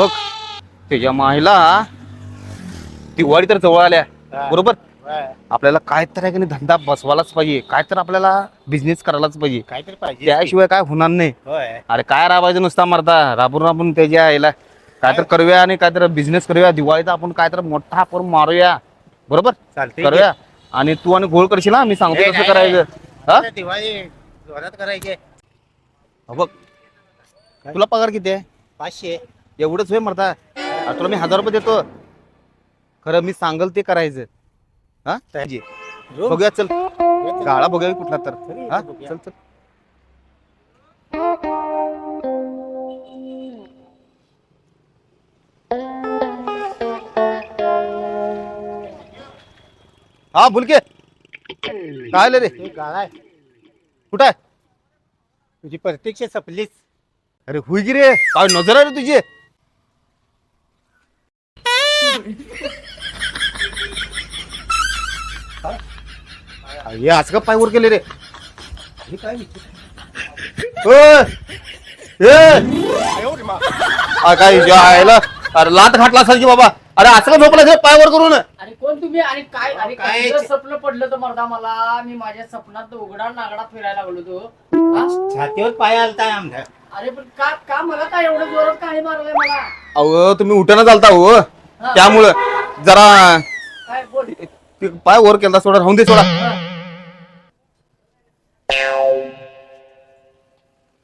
बघ त्याच्या मायला दिवाळी तर जवळ आल्या. बरोबर. आपल्याला काय तर आहे की नाही धंदा बसवायलाच पाहिजे. काय तर आपल्याला बिझनेस करायलाच पाहिजे. काहीतरी पाहिजे. त्याशिवाय काय होणार नाही. होय. अरे काय राबायचं नुसता मरता राबून राबून त्याच्या यायला काय तर करूया आणि काय तर बिझनेस करूया. दिवाळीचा आपण काय तर मोठा आपण मारूया. बरोबर? करूया. आणि तू आणि गोळ करशील ना मी सांगतो ए, कसं नाही, करायचं. हा? दिवाळी जोरात करायचे बघ. तुला पगार किती आहे? पाचशे. एवढंच होय मरता तुला मी हजार रुपये देतो. खरं मी सांगल ते करायचं. हा? बघूया चल. गाळा बघूया कुठला तर. चल, हा. चल चल. हा बोल के. काय आलं रे? हे गाळा आहे. कुठं आहे? तुझी प्रत्यक्ष सपलीच. अरे हुई की रे? काय नजर आहे रे तुझी? हे आज का पाय वर केले रे? हे काय काय जायला अरे लात घातला असेल की बाबा? अरे असं का झोपला पाय वर करून? आणि कोण तुम्ही? आणि काय? आणि काय? काय? स्वप्न पडलं तर मर्दा मला. मी माझ्या स्वप्नात उघडा नागडा फिरायला लागलो तो हा? छातीवर पाय आलता आमच्या अरे पण का का मला काय एवढं जोरात काय मारलंय मला? अहो तुम्ही उठाना चालता हा. त्यामुळं जरा ते पाय वर केला सोडा राहून दे सोडा.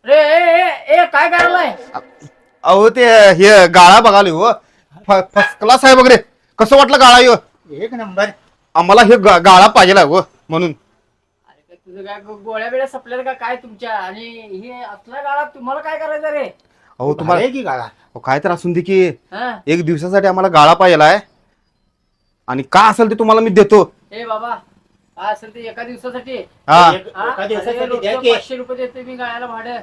रे ए, काय करायलाय? अहो ते हे गाळा बघाले हो. फर्स्ट क्लास आहे बघ रे. कसं वाटलं गाळा यो? एक नंबर. आम्हाला हे गा- गाळा पाहिजे हो म्हणून. अरे काय तुझं काय गो- गोळ्या बिळ्या सपल्यात का? काय तुमच्या? आणि हे असल्या काळात तुम्हाला काय करायचं रे? अहो तुम्हाला आहे की गाळा? अहो, काय तर असून दे की. हा. एक दिवसासाठी आम्हाला गाळा पाहिजे आहे आणि का असेल ते तुम्हाला मी देतो. ए बाबा काय असेल ते एका दिवसासाठी? हा. एक- हा? एका अरे, दिवसासाठी द्या रोजचं की. पाचशे रुपये देते मी गाळ्याला भाडं.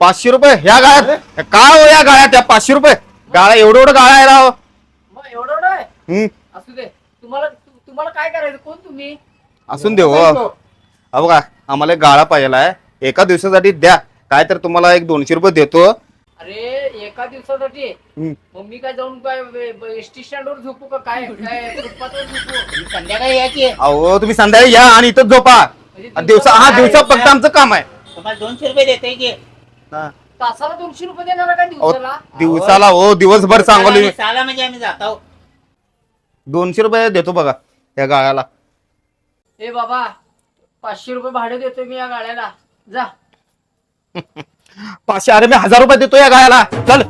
पाचशे रुपये? ह्या गाळ्यात. काय हो या गाळ्यात? त्या पाचशे रुपये? गाळा एवढं एवढं गाळा आहे राव. मग एवढं एवढं आहे? हम्म, असू दे. तुम्हाला तु- तुम्हाला काय करायचं? कोण तुम्ही? असून दे हो. अहो का आम्हाला एक गाळा पाहिजे आहे एका दिवसासाठी द्या. काय तर तुम्हाला एक दोनशे रुपये देतो. अरे एका दिवसासाठी. मग मी काय जाऊन काय एस टी स्टँड वर झोपू का? काय काय फुटपाथवर झोपू? संध्याकाळी या की? अहो तुम्ही संध्याकाळी या आणि इथंच झोपा. म्हणजे दिवसा हा दिवसा फक्त आमचं काम आहे. तुम्हाला दोनशे रुपये देते की? तासाला दोनशे रुपये देणार काय अहो, दिवसाला? दिवसाला हो दिवसभर सांगोली. साला- म्हणजे आम्ही जातो दोनशे रुपये देतो बघा या गाळ्याला. ए बाबा पाचशे रुपये भाडे देतोय मी या गाड्याला जा. पाचशे अरे मी हजार रुपये देतो या गाळ्याला चल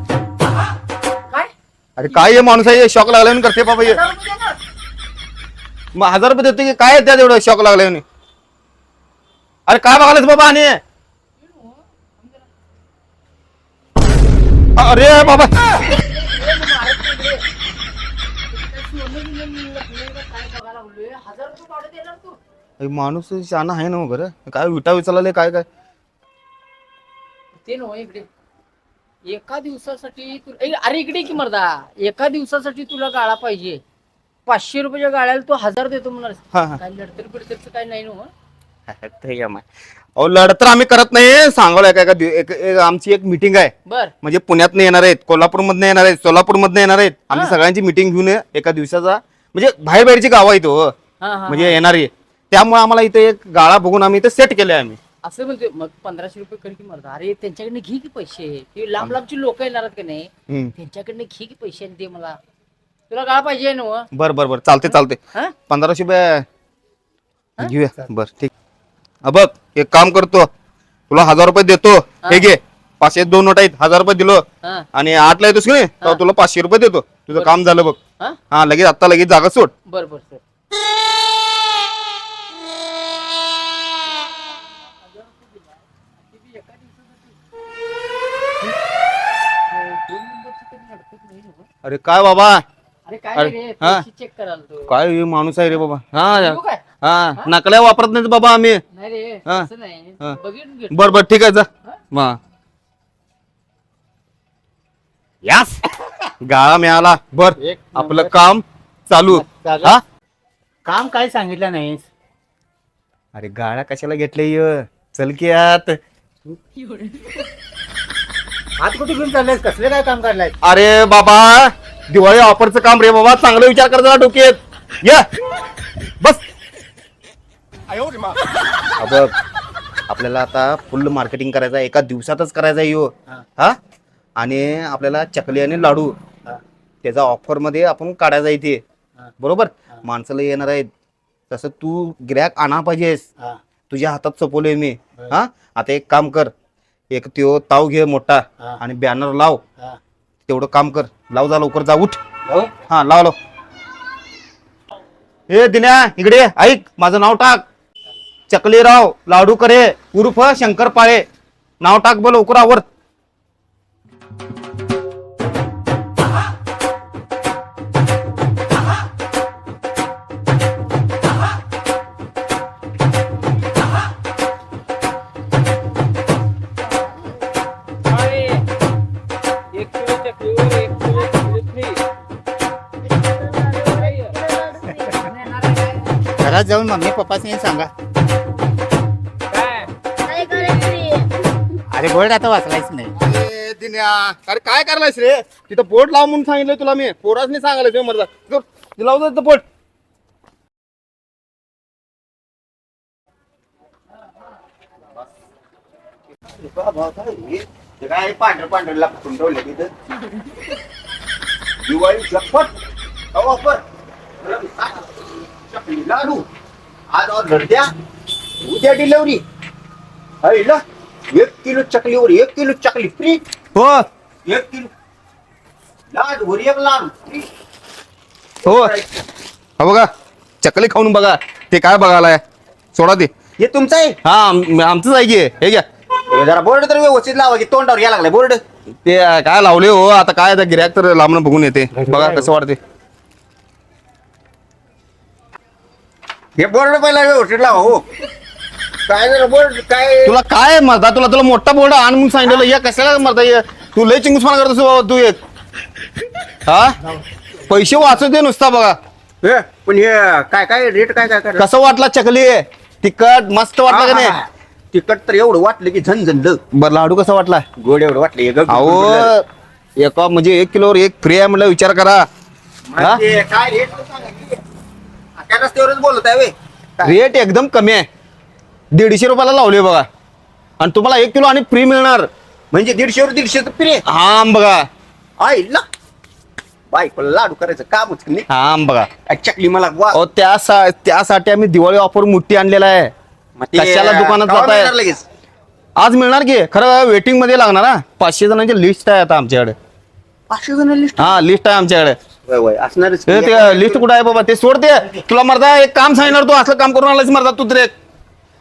काय अरे काय हे माणूस आहे शॉक लागला म्हणून करते बाबा हे. हजार रुपये देणार? मग हजार रुपये देतो की काय त्या एवढं शॉक लागला म्हणून अरे काय बघायलास बाबा आणि अरे बाबा. काय बघायला लागलोय? हजार रुपये भाडं देणार तू हे माणूस शाना आहे ना बरं काय विटा विचारले काय काय ते नव इकडे. एका दिवसासाठी तु- ए, अरे इकडे की मर्दा. एका दिवसासाठी तुला गाळा पाहिजे. पाचशे रुपयाच्या गाळ्याला तू हजार देतो म्हणाल हा हा. काय लढतर काय नाही ना ते काय माय. अहो लढत तर आम्ही करत नाही. सांगोला काय का दिव- एक- एक- आमची एक मिटिंग आहे. बर. म्हणजे पुण्यातनं येणार आहेत कोल्हापूरमधनं येणार आहेत सोलापूरमधनं येणार आहेत. आमची हा. सगळ्यांची मिटिंग घेऊन ये, एका दिवसाचा म्हणजे बाहेर बाहेरची गावं आहेत हो. हा हा म्हणजे येणारी. त्यामुळे आम्हाला इथे एक गाळा बघून आम्ही इथे सेट केले आम्ही. असं म्हणते मग पंधराशे रुपये कर की मर्दा अरे त्यांच्याकडनं घे की पैसे. ते लांब लांबची लोक येणार आहेत का नाही? हम्म. त्यांच्याकडनं घे की पैसे आणि दे मला. तुला गाळा पाहिजे ना हो? बर बर बर. चालते चालते हा? पंधराशे रुपये घेऊया. बर ठीक. हा बघ एक काम करतो. तुला हजार रुपये देतो. हे. घे. पाचशे दोन नोट आहेत. हजार रुपये दिलो. हा. आणि आठला येतोस की नाही तेव्हा तुला पाचशे रुपये देतो. तुझं काम झालं बघ. हा? हा लगेच आता लगेच जागा सोड. बर बर सर. अरे काय बाबा? अरे काय अरे, रे हा. चेक कराल तू काय हे माणूस आहे रे बाबा? हा काय? हा नकल्या वापरत नाही बाबा आम्ही. नाही रे हा. असं नाही. हा. बघितलं घे. बर बर ठीक आहे जा. हा? मा यास. गाळा मिळाला. बर एक आपलं काम चालू. चालू. हा? काम काय सांगितलं नाहीस? अरे गाळा कशाला घेतले य चल की आत आज कुठे घेऊन चाललायस? कसले काय काम काढलाय अरे बाबा दिवाळी ऑफरचं काम रे बाबा. चांगलं विचार कर जरा डोक्यात. या. बस. हा बघ आपल्याला आता फुल मार्केटिंग करायचं आहे एका दिवसातच करायचा आहे यो. हा. हा? आणि आपल्याला चकली आणि लाडू. हा. त्याचा ऑफरमध्ये आपण काढायचा इथे. हा. बरोबर. माणसाला येणार आहेत. तसं तू गिऱ्हाईक आणा पाहिजेस. हा. तुझ्या हातात सोपवलोय मी. हा? आता एक काम कर. एक त्यो ताव घे मोठा हा. आणि बॅनर लाव. हा. तेवढं काम कर. लाव जा लवकर जा उठ. हो हा लाव लाव. हे दिन्या इकडे ये. ऐक माझं नाव टाक. चकलीराव लाडू करे उर्फ शंकर पाळे नाव टाक बोल लवकर आवर घरात जाऊन मम्मी पप्पाने सांगा. काय अरे बोर्ड आता वाचलायच नाही. दिन्या अरे काय करलायस रे? तिथं बोट लाव म्हणून सांगितलं तुला मी. पोरासनी सांगायला मरदा लाव जा बोट काय पांढरं पांढरं लागून ठेवलं तिथं दिवाळी झटपट लाडू आज उद्या डिलिव्हरी एक किलो चकलीवर एक किलो चकली फ्री हो एक किलो लाडूवर एक लाडू फ्री हो हा बघा चकली खाऊन बघा ते काय बघायला सोडा ते हे तुमचं आहे हा आम- आमचंच आहे की हे घ्या हे जरा बोर्ड तर व्यवस्थित लावा की तोंडावर या लागलाय बोर्ड ते काय लावले हो आता काय आता गिऱ्हाईक तर लांबून बघून येते बघा कसं वाटते हे बोर्ड पहिला व्यवस्थित लावा हो. काय जरा बोर्ड काय? तुला काय मरता तुला तुला मोठा बोर्ड आण म्हणून सांगितलं या कशाला मरता ये तू लय चिंगूसपणा करतोस बाबा तू एक. हा? पैसे वाचत दे नुसता बघा. हे, पण हे काय काय रेट काय काय कसं वाटला चकली? तिखट मस्त वाटलं का नाही? तिकट तर एवढं वाटलं की झनझनलं बरं लाडू कसा वाटला? गोड एवढं वाटलं हे गग- अहो एका म्हणजे एक किलोवर एक फ्री आहे म्हणलं विचार करा. हा? म्हणजे काय रेट? त्या रस्त्यावरच बोलत आहे वे. रेट एकदम कमी आहे. दीडशे रुपयाला लावले बघा. आणि तुम्हाला एक किलो आणि फ्री मिळणार. म्हणजे दीडशे वर दीडशे प्रिय हा बघा. आईला बायकोला लाडू करायचं कामच नाही. हा बघा. चकली मला वा अहो त्यासाठी आम्ही दिवाळी ऑफर मोठी आणलेला आहे. मग ते कशाला दुकानात जाताय? मिळणार लगेच? आज मिळणार की. खरं वेटिंगमध्ये लागणार हा? पाचशे जणांची लिस्ट आहे आता आमच्याकडे. पाचशे जण लिस्ट हा लिस्ट आहे आमच्याकडे. वय वय. असणारच ते- की. ते लिस्ट कुठं आहे बाबा? ते सोडते तुला मरदा एक काम सांगणार तू असलं काम करून आलास मरदा तू तर एक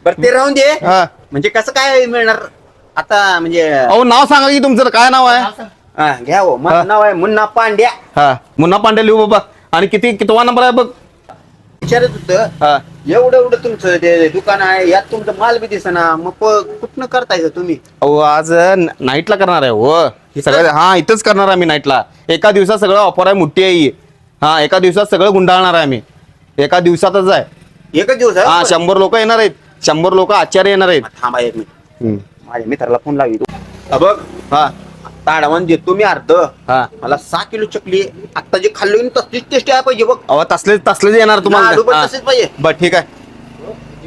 बरं ते राहून दे. हा. म्हणजे कसं काय मिळणार? आता म्हणजे अहो नाव सांगा की तुमचं काय नाव आहे? हा, घ्या हो. हा. माझं नाव आहे मुन्ना पांड्या. हा. मुन्ना पांडे लिहू बाबा. आणि किती कितवा नंबर आहे बघ. विचारत होतं हा. एवढं एवढं तुमचं ते दुकान आहे यात तुमचं माल बी दिसना मग प- कुठनं करताय तुम्ही? अहो आज नाईटला करणार आहे हो. सगळं हा इथंच करणार आहे आम्ही नाईटला. एका दिवसात सगळं ऑफर आहे मोठी आहे ही. हा एका दिवसात सगळं गुंडाळणार आहे आम्ही. एका दिवसातच आहे. एकच दिवस आहे? हा शंभर लोक येणार आहेत. शंभर लोक आचार्य येणार आहेत. थांबा एक मिनिट. हम्म. माझ्या मित्राला फोन लावी बघ. हा. ताडवान देतो मी अर्ध. हा. मला सहा किलो चकली आता जे खाल्लो तसलीच टेस्ट आहे पाहिजे बघ. अहो तसलेच तसलेच येणार लाडू पण तुम्हाला तसेच पाहिजे. बर ठीक आहे?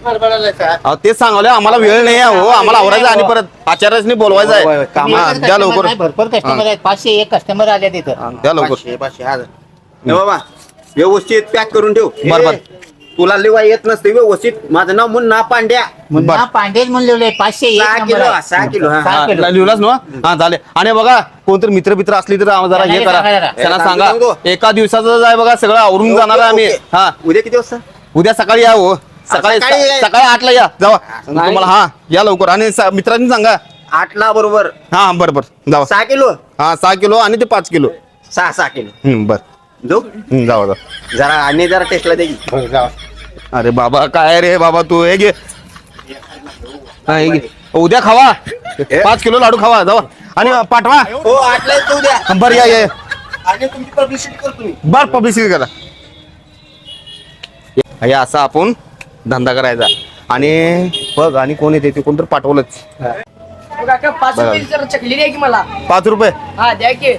अहो तेच सांगवलं आम्हाला वेळ नाही आहे हो. आम्हाला आवरायचं आणि परत आचार्यसनी बोलवायचं होय, होय, आहे काम हा, द्या लवकर. नाही, भरपूर कस्टमर आहेत. पाचशे एक कस्टमर आले तिथं द्या लवकर. पाचशे पाचशे हजार हे बाबा व्यवस्थित पॅक करून ठेव. बर, बर. तुला लिवा येत नसते व्यवस्थित. माझं नाव मुन्ना पांड्या. मुन्ना पांडेच म्हणलेले पाचशे एक सहा नंबर किलो, आहे. सहा किलो, हा. हा. लिहिलाच ना? हा झाले आणि बघा कोणतरी मित्र मित्र असली तर आम्हाला जरा हे सांगा, करा. सांगा, त्यांना सांगा सांगतो. एका दिवसाचं आहे बघा सगळं आवरून जाणार आहे आम्ही. ओके. हा. उद्या किती वाजता? उद्या सकाळी या हो. सकाळी सकाळी या. सकाळी आठला या. जावा. नाही. तुम्हाला हा या लवकर. आणि सा- मित्रांनी सांगा. आठला बरोबर. हा बरं बरं. जावा. सहा किलो? हा सहा किलो आणि ते पाच किलो. सहा सहा किलो. हम्म बर. जाऊ? हम्म, जावा जावा. जरा आणि जरा टेस्टला हो, जावा. अरे बाबा काय रे बाबा तू? हे घे. हा, हे घे. उद्या खावा. पाच किलो लाडू खावा जावा. आणि पाठवा. हो आठला येतो बर या या. आणि तुमची पब्लिसिटी करतो मी बर पब्लिसिटी करा. हे असा आपण धंदा करायचा. आणि बघ आणि कोण येते ते कोणतर पाठवलंच. काका पाच. रुपये जरा चकली द्या की मला. पाच रुपये? हा द्या की.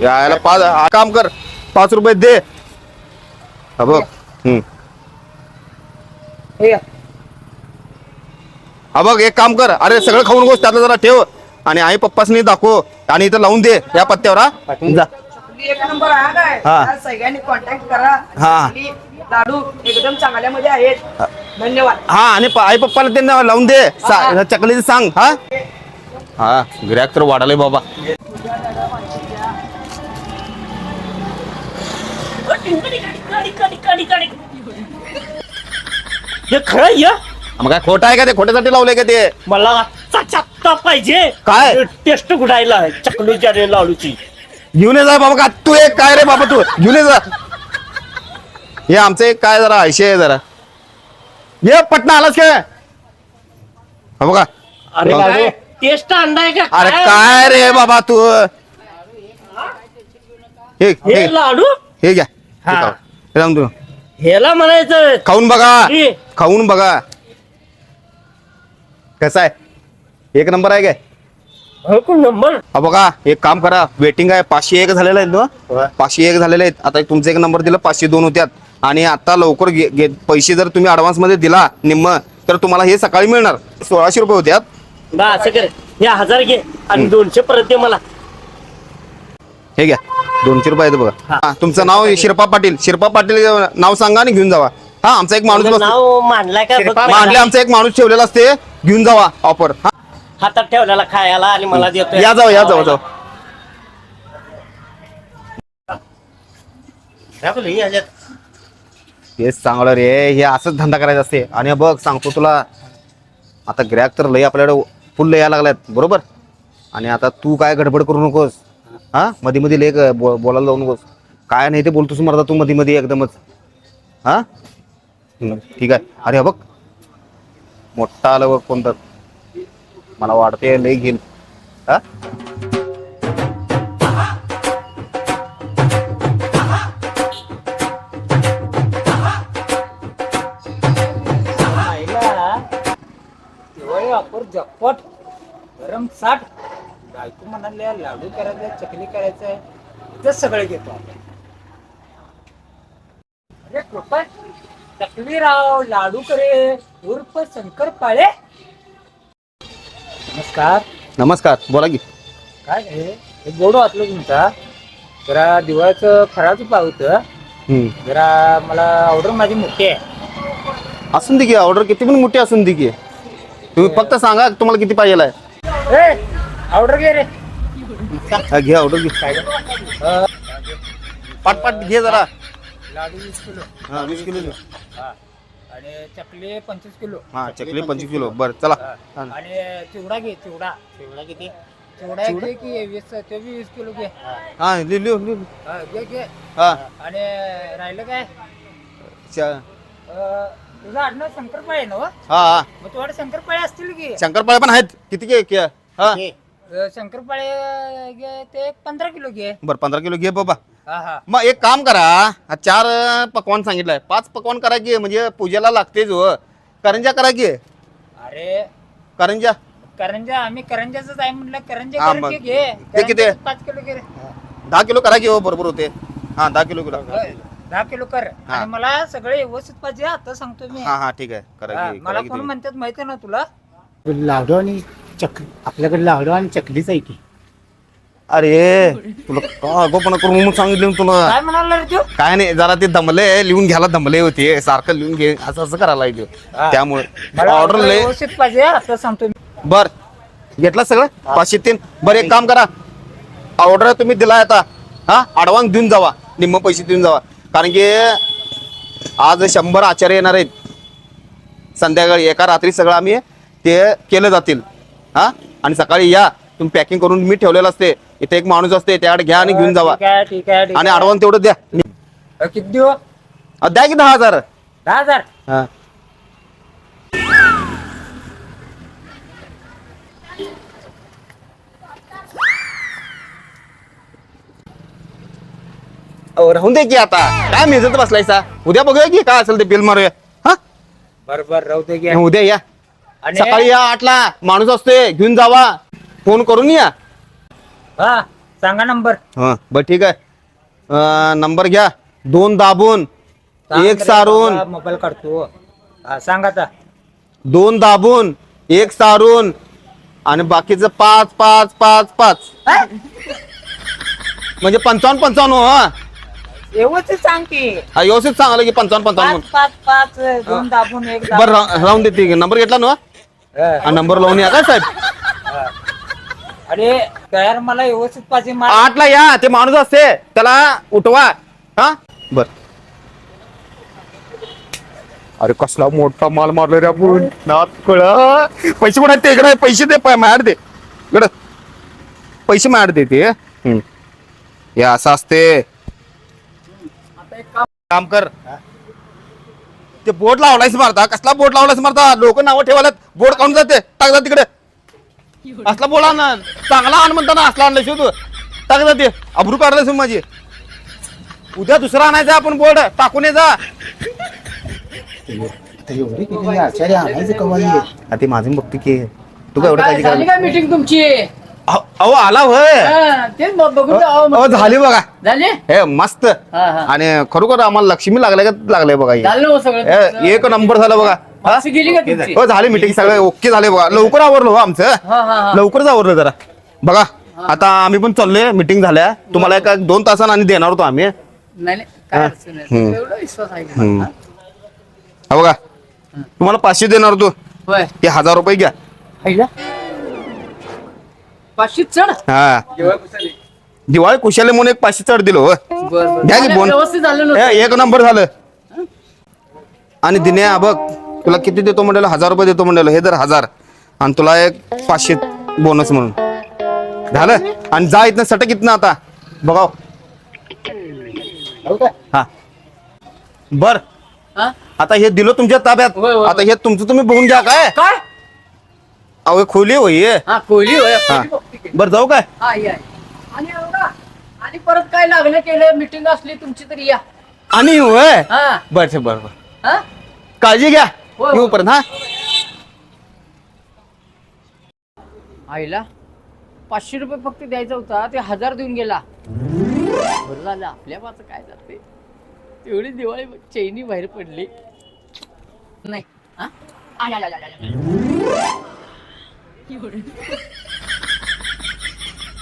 यायला पाच हा, काम कर. पाच रुपये दे. हा बघ. हम्म. हे घ्या. हा बघ एक काम कर. अरे सगळं खाऊन गोष्ट त्यातलं जरा ठेव. आणि आई पप्पासनी दाखव. आणि इथं लावून दे या पत्त्यावर हा. जा. चकली एक नंबर काय? हा. आज सगळ्यांनी कॉन्टॅक्ट करा. हा. चकली, लाडू एकदम चांगल्यामध्ये आहेत. धन्यवाद. हा आणि प- आई पप्पाला त्यांना लावून दे. सा- चकलीचं सांग हा. हा गिऱ्हाईक तर वाढाले बाबा. हे खरं या? मग काय खोटं आहे का ते? खोट्यासाठी लावलंय का ते? मला आत्ताच आत्ता पाहिजे. काय? टेस्ट गुडायला चकलीच्या आणि लाडूची. घेऊन ये जा बाबा का तू एक काय रे बाबा तू? घेऊन ये जा. हे आमचं एक काय जरा आयशे आहे जरा. ये पटना आलास काय? हा बघा. अरे काय? टेस्ट आणलाय का अरे काय? रे बाबा तू? हे हे हे. लाडू? हे घ्या. हे. हा. खाऊ. हे जाऊन तू ह्याला म्हणायचं. खाऊन बघा. हे. खाऊन बघा. कसं आहे? एक नंबर आहे काय? हो नंबर. हा बघा एक काम करा. वेटिंग आहे. पाचशे एक झालेलं आहेत ना? पाचशे एक झालेले आहेत. आता तुमचा एक नंबर दिला पाचशे दोन होत्यात. आणि आता लवकर घे- घे- पैसे जर तुम्ही ऍडव्हान्समध्ये दिला निम्म तर तुम्हाला हे सकाळी मिळणार. सोळाशे रुपये होत्यात. बा असं कर. हे हजार घे आणि दोनशे परत दे मला. हे घ्या. दोनशे रुपये आहेत बघा. हा. हा, तुमचं नाव शिरपा पाटील. शिरपा पाटील अं, नाव सांगा आणि घेऊन जावा. हा आमचा एक माणूस तुझं बसतो नाव मांडलाय का? बघ मांडले. आमचा एक माणूस ठेवलेला असते. घेऊन जावा ऑफर हातात ठेवलेला खायला आणि मला देतोय. या जाऊ या जाऊ जाऊ. हे. हेच चांगलं रे हे असंच धंदा करायचा असते. आणि बघ सांगतो तुला आता ग्रॅक तर लय आपल्याकडे फुल लय यायला लागल्यात बरोबर? आणि आता तू काय गडबड करू नकोस. हा? मध्ये मध्ये ग- बो- बोलायला जाऊ नकोस. काय नाही ते बोलतोस मरदा तू मध्ये मध्ये एकदमच. हा? ठीक आहे. अरे बघ. मोठा आलं बघ कोणतं. मला वाटते लई घेईल. हा? वापर जपट गरम साठ. बायको म्हणाले लाडू करायचे चकली करायचंय ते सगळं घेतो आपण अरे कृपा चकली राव लाडू करे उर्फ शंकर पाळे. नमस्कार. नमस्कार बोला की. काय हे हे बोर्ड वाचलं तुमचा. जरा दिवाळीचं फराचं हम्म. जरा मला ऑर्डर माझी मोठी आहे. असून दे की ऑर्डर किती पण मोठी असून दे की. तुम्ही फक्त सांगा तुम्हाला किती पाहिजे आहे ए ऑर्डर घे रे. हा, घे ऑर्डर घे. पाट पाट घे जरा. लाडू वीस किलो. हा वीस किलो घे. हा. आणि चकली पंचवीस किलो. हा चकली पंचवीस किलो. बर चला. हा. आणि चिवडा घे चिवडा. चिवडा किती? चिवडा घे की वीस ते बी वीस किलो घे. हा. लिह लिह लिह. हा, घे घे. हा. आणि राहिलं काय? च- अं, तुझं आडनाव शंकरपाळे आहे ना? हा? हा मग तुझ्याकडे शंकरपाळे असतील की? शंकरपाळे पण आहेत. किती घे घे. हा. शंकरपाळे घे ते पंधरा किलो घे. बर पंधरा किलो घे बाबा. हा हा. मग एक काम करा हा चार अं, पकवान सांगितलंय. पाच पकवान करा की म्हणजे पूजेला लागतेच हो करंजा करा की. अरे. करंजा. करंजा आम्ही करंजाच आहे म्हटलं करंजा हा. घे ते किती? करंजाचं पाच किलो घे. रे. दहा किलो करा की हो बरोबर होते. हा दहा किलो करा. होय, दहा किलो कर. हा. आणि मला सगळे व्यवस्थित पाहिजे आता सांगतो मी. हा हा ठीक आहे. करा हा, मला करा कोण. म्हणतात माहिती ना तुला? लाडू आणि चकली. आपल्याकडे लाडू आणि चकलीच आहे की. अरे तुला का अगोपणा करून म्हणून सांगितलं ना तुला. काय म्हणाला रे तू? काय नाही जरा ते दमले लिहून घ्यायला दमले होते. सारखं लिहून घे असं असं करायला लागलं. त्यामुळे मला ऑर्डर लय व्यवस्थित पाहिजे आता सांगतो मी. बर घेतलं सगळं? पाचशे तीन. बरं एक काम करा. ऑर्डर तुम्ही दिलाय आता. हा ऍडव्हान्स देऊन जावा. निम्म पैसे देऊन जावा. कारण की आज शंभर आचार्य येणार आहेत. संध्याकाळी एका रात्री सगळं आम्ही ते केलं जातील. हा? आणि सकाळी या. तुम्ही पॅकिंग करून मी ठेवलेलं असते. इथे एक माणूस असते त्याकडे घ्या आणि घेऊन जावा. ठीक आहे ठीक आहे ठीक आणि आहे. ऍडव्हान्स तेवढं द्या. अ, किती देऊ? अ, द्या की दहा हजार. दहा हजार? हा. अहो, राहून दे की आता. काय मेजत बसलायसा? उद्या बघूया की काय असेल ते बिल मारूया. हा? बर बर राहू दे घ्या उद्या या. आणि- सकाळी या आठला माणूस असते घेऊन जावा. फोन करून या. हा सांगा नंबर. हा बर ठीक आहे. अं, नंबर घ्या. दोन दाबून एक सारून. मोबाईल काढतो. हा सांगा आता. दोन दाबून एक सारून आणि बाकीचं पाच पाच पाच पाच. म्हणजे पंचावन्न पंचावन्न हा व्यवस्थित सांग की. हा, व्यवस्थित सांगाल की पंचावन्न पंचावन्न. पाच पाच पाच दोन दाबून एक बरं राहून देते नंबर घेतला ना दाबून. हा. नंबर लावून या काय साहेब? अरे तयार मला व्यवस्थित पाहिजे माल आठला या ते माणूस असते त्याला उठवा. हा? बर. अरे कसला मोठा माल मारला रे आपण. नात कळा. पैसे कोणा ते? इकडे पैसे दे पाय मार दे. इकडं. पैसे मार दे ते. हम्म. हे असं असते. काम कर. ते बोर्ड लावलायस मारता कसला बोर्ड लावलायस मारता लोक नावं ठेवायला बोर्ड काढून जाते. टाक जा तिकडे. असला बोला ना. चांगला आण म्हणता ना असला आणलं शिव तू. टाक जाते अब्रू काढलायस माझी. उद्या दुसरा आणायचा आपण बोर्ड. टाकून ये जा. एवढी आचार्य आणायचं कमाल ते माझं बघते की. तू काय एवढं काळजी झाली काय मीटिंग तुमची? अहो आला होय. हा, तेच ब- बघून जावं अहो. झाली बघा. झाली? हे मस्त. हा, हा. आणि खरोखर आम्हाला लक्ष्मी लागले का लागले बघा हे. झालं हो सगळं हे, एक नंबर झालं बघा. हा? माणसं गेली का तुमची? हो झाली मिटिंग सगळं ओके झाले बघा. लवकर आवरलो हो आमचं. हा हा हा. लवकरच आवरलं जरा. बघा आता आम्ही पण चाललोय मिटिंग झाल्या. तुम्हाला एका दोन तासानं आणि देणार होतो आम्ही. नाही नाही, काय अडचण नाही. हम्म. एवढा विश्वास आहे का? हम्म. हा? बघा. तुम्हाला पाचशे देणार होतो. होय. ते हजार रुपये घ्या. पाचशे चढ. हा. दिवाळी कुशाले म्हणून एक पाचशे चढ दिलो हो. घ्या की बोन. व्यवस्थित झालं एक नंबर झालं. आणि दिन्या बघ तुला किती देतो म्हणलं? हजार रुपये देतो म्हणलं. हे जर हजार. आणि तुला एक पाचशे बोनस म्हणून. झालं? आणि जा इथनं सटक इथनं आता. बघाव. हो? हा. बर. हा? आता हे दिलं तुमच्या ताब्यात. होय, होय, आता हे तुमचं तुम्ही बघून घ्या काय. काय? अहो हे खोली होई हा. कोहली होय. हा. बर जाऊ काय? हा या. आणि एवढा आणि परत काय लागलं केलं? मीटिंग असली तुमची तरी या. आणि होय? हा. बर बर बर. हा? काळजी घ्या. होय, येऊ होय. पर्यंत हा. आईला पाचशे रुपये फक्त द्यायचा होता ते हजार देऊन गेला. बरं झालं आपल्या माझं काय जाते तेवढी दिवाळी चैनी बाहेर पडली. नाही हा?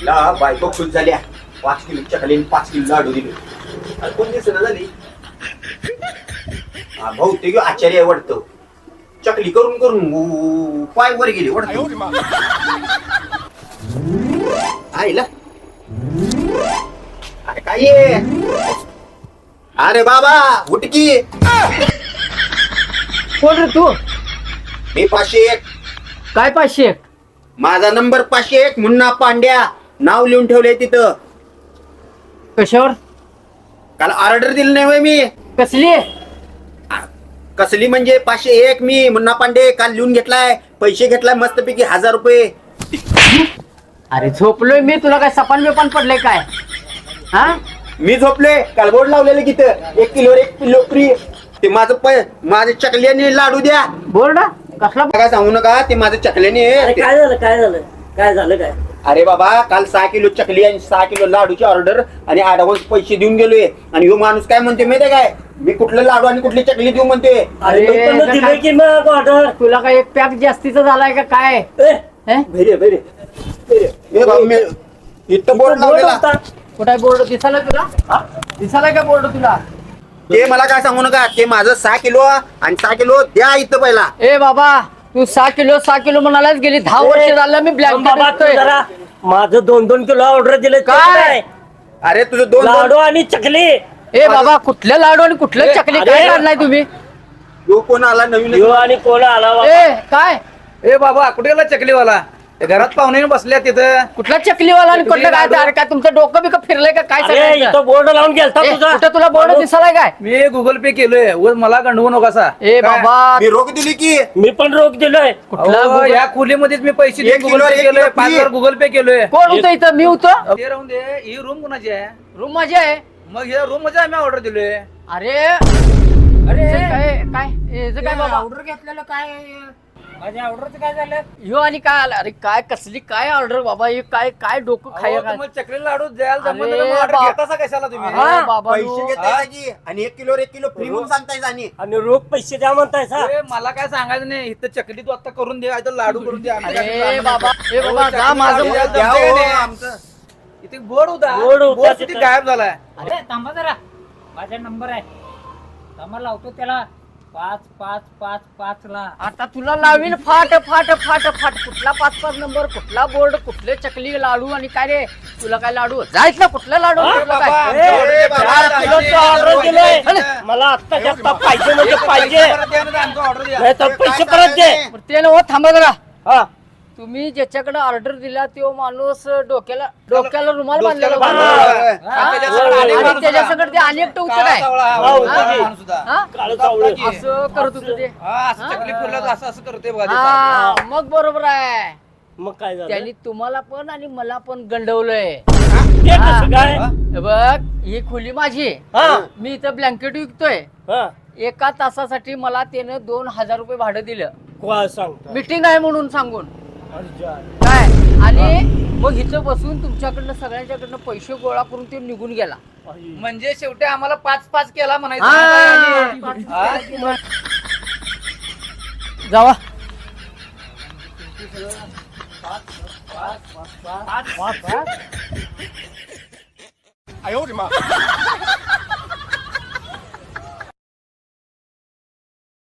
ला बायको खुश झाल्या. पाच किलो चकली आणि पाच किलो लाडू दिले. अरे कोण दिसना झाली? हा, बहुतेक आचार्य आहे वाटतं. चकली करून करून पाय वर गेली वाटतं. आईला. अरे काय आहे? अरे बाबा उठकी. कोण रे तू? मी पाचशे एक. काय पाचशे माझा नंबर पाचशे एक मुन्ना पांड्या. नाव लिहून ठेवलंय तिथं. कशावर? काल ऑर्डर दिली नाही होय मी. कसली? कसली म्हणजे पाचशे एक मी मुन्ना पांडे काल लिहून घेतलाय. पैसे घेतलाय मस्तपैकी हजार रुपये. अरे झोपलोय मी तुला काय सपान बिपान पडलंय काय? हा? मी झोपले काल बोर्ड लावलेले तिथं एक किलो एक किलो फ्री. ते माझं पै माझे चकल्याने लाडू द्या. बोल ना कसला? काय सांगू नका ते माझं चकल्याने अरे काय झालं काय झालं? काय झालं काय? अरे बाबा काल सहा किलो चकली आणि सहा किलो लाडूची ऑर्डर आणि ऍडव्हान्स पैसे देऊन गेलोय. आणि ह्यो माणूस काय म्हणते माहितीये काय? मी कुठलं लाडू आणि कुठली चकली देऊ म्हणते अरे अरे, पण जर दिलं काय- की मग ऑर्डर? तुला काय एक पॅक जास्तीचा झालाय का काय? हे? भेरे भेरे. बघ, मी- इथं बोर्ड लावलेला. कुठे बोर्ड? दिसायला तुला? दिसायला का बोर्ड तुला? ते मला काय सांगू नका ते माझं सहा किलो आणि सहा किलो द्या इथं पहिला. ए बाबा तू सहा किलो सहा किलो म्हणालाच गेली दहा वर्ष झालं मी बाबा तू ब्लॅक जरा माझं दोन दोन किलो ऑर्डर दिले काय? अरे तुझं दोन लाडू आणि चकली. ए बाबा कुठल्या लाडू आणि कुठलं चकली? अरे. काय काढलाय तुम्ही? कोण आला नवीन? यो आणि कोण आला बाबा? ए काय? ए बाबा कुठे गेला चकलीवाला? ते घरात पाहुणे बसल्या तिथं. कुठला चकलीवाला आणि कुठलं काय. अरे काय तुमचं डोकं बिकं फिरलंय का? काय अरे सगळ्यांचं? इथं बोर्ड लावून गेलता ए, तुझा. कुठं तुला बोर्ड दिसायलाय काय? मी गुगल पे केलोय. वर मला गंडवू नका ए बाबा. मी रोख दिली की? मी पण रोख दिलोय. कुठला अहो, Google- या खोलीमध्येच मी पैसे एक गुगल किलो, पे एक केलोय. किलो पाच free. हजार गुगल पे केलोय. कोण होतं इथं? मी होतो? ते राहून दे. ही रूम कोणाची आहे? रूम माझी आहे. मग या रूममध्ये आम्ही ऑर्डर दिलोय. अरे. अरे. काय काय ए, हे काय बाबा? ऑर्डर घेतलेलं काय? माझ्या ऑर्डरचं काय झालं? ह्यो आणि काय आला? अरे काय कसली काय ऑर्डर बाबा? हे काय काय डोकं खाय अहो, तुम्हाला चकली लाडू द्यायला अरे जमत नाही, मग order बा- घेतासा कशाला तुम्ही? हा, बाबा पैसे घेताय की आणि एक किलो एक किलो फ्री म्हणून सांगताय आणि आणि रोख पैसे द्या म्हणताय सा अरे, मला काय सांगायचं नाही. इथं चकली तू आता करून दे आता लाडू करून दे आम्ही काय अरे लाडू बाबा. हे जा माझं द्या हो, नाही? आमचं. इथे बोर्ड होता. बोर्ड होता बोर्ड तिथं. किती गायब झालाय. अरे थांबा जरा. माझा नंबर आहे. थांबा लावतो त्याला. पाच पाच पाच पाच ला आता तुला लावीन फाट फाट फाट फाट कुठला पाच पाच नंबर कुठला बोर्ड कुठले चकली लाडू आणि काय रे तुला काय लाडू जायच ना कुठला लाडू काय? ए. किलोचं ऑर्डर दिलंय. मला आत्ता जास्त पाहिजे म्हणजे पाहिजे. नाही तर पैसे परत दे. बरं, ते ना थांबा जरा हा तुम्ही ज्याच्याकडे ऑर्डर दिला तो माणूस डोक्याला डोक्याला रुमाल बांधलेला होता. हा, अनेक आणि माणूस त्याच्यासंगं होता. ते अनेक काय हा, हा. हा? काळ चावलं. असं करत होतं ते. असं चकली फिरलं असं असं करते बघा ते हा. मग बरोबर आहे. मग काय झालं? त्यांनी तुम्हाला पण आणि मला पण गंडवलंय. ते कसं काय? हे. बघ ही खोली माझी. आहे. हा. मी इथं ब्लँकेट विकतोय. हा. एका तासासाठी मला त्यानं दोन हजार रुपये भाडं दिलं. सांगता? मीटिंग आहे म्हणून सांगून. काय आणि मग इथं बसून तुमच्याकडनं सगळ्यांच्याकडनं पैसे गोळा करून ते निघून गेला. म्हणजे शेवटी आम्हाला पाच पाच केला म्हणायचं हा. जावा पाच.